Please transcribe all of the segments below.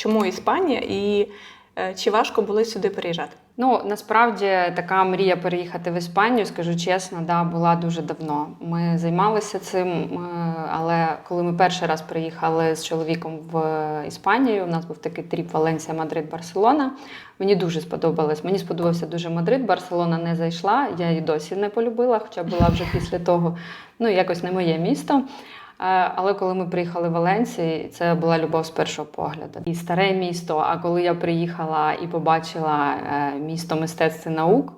Чому Іспанія і е, чи важко було сюди переїжджати? Ну насправді така мрія переїхати в Іспанію, скажу чесно, да, була дуже давно. Ми займалися цим, е, але коли ми перший раз приїхали з чоловіком в Іспанію, у нас був такий тріп Валенсія, Мадрид, Барселона. Мені дуже сподобалось. Мені сподобався дуже Мадрид. Барселона не зайшла. Я її досі не полюбила, хоча була вже після того. Ну якось не моє місто. Е, Але коли ми приїхали в Валенсію, це була любов з першого погляду. І старе місто. А коли я приїхала і побачила е, місто мистецтв і наук,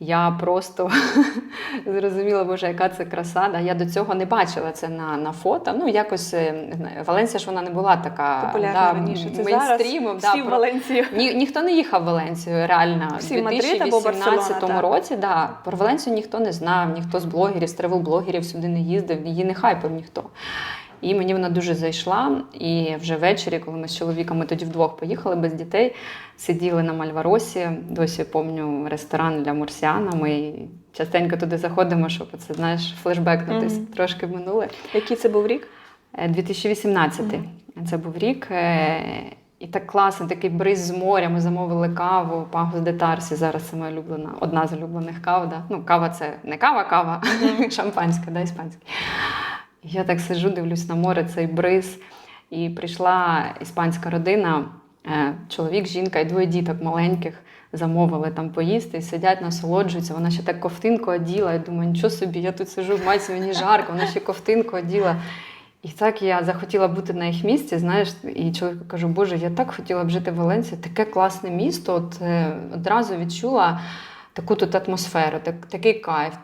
я просто зрозуміла, боже, яка це краса. Да? Я до цього не бачила це на, на фото. Ну, якось е, Валенсія ж вона не була така Популярна да, раніше. Це зараз мейнстрімом. всі да, в Валенцію. ні, ніхто не їхав в Валенцію, реально. Всі У або 2018 так. році да, про Валенцію ніхто не знав, ніхто з блогерів, з тревел-блогерів сюди не їздив, її не хайпив ніхто. І мені вона дуже зайшла. І вже ввечері, коли ми з чоловіком ми тоді вдвох поїхали без дітей, сиділи на Мальваросі. Досі пам'ятаю ресторан для мурсіана. Ми частенько туди заходимо, щоб це знаєш, флешбекнутись Мгм. трошки минуле. Який це був рік? Е, 2018 це був рік. е, І так класно, такий бриз з моря. Ми замовили каву, Пагос де Тарсі. Зараз це моя улюблена, одна з улюблених кав. Да? Ну, кава це не кава, кава, шампанська, да, іспанська. Я так сиджу, дивлюсь на море, цей бриз. І прийшла іспанська родина, е, чоловік, жінка і двоє діток маленьких. Замовили там поїсти сидять, насолоджуються. Вона ще так ковтинку оділа. Я думаю, нічого собі, я тут сижу в майці, мені жарко, вона ще ковтинку оділа. І так я захотіла бути на їх місці, знаєш, і чоловіку кажу, Боже, я так хотіла б жити в Валенції, таке класне місто. От е, одразу відчула таку тут атмосферу, так, такий кайф.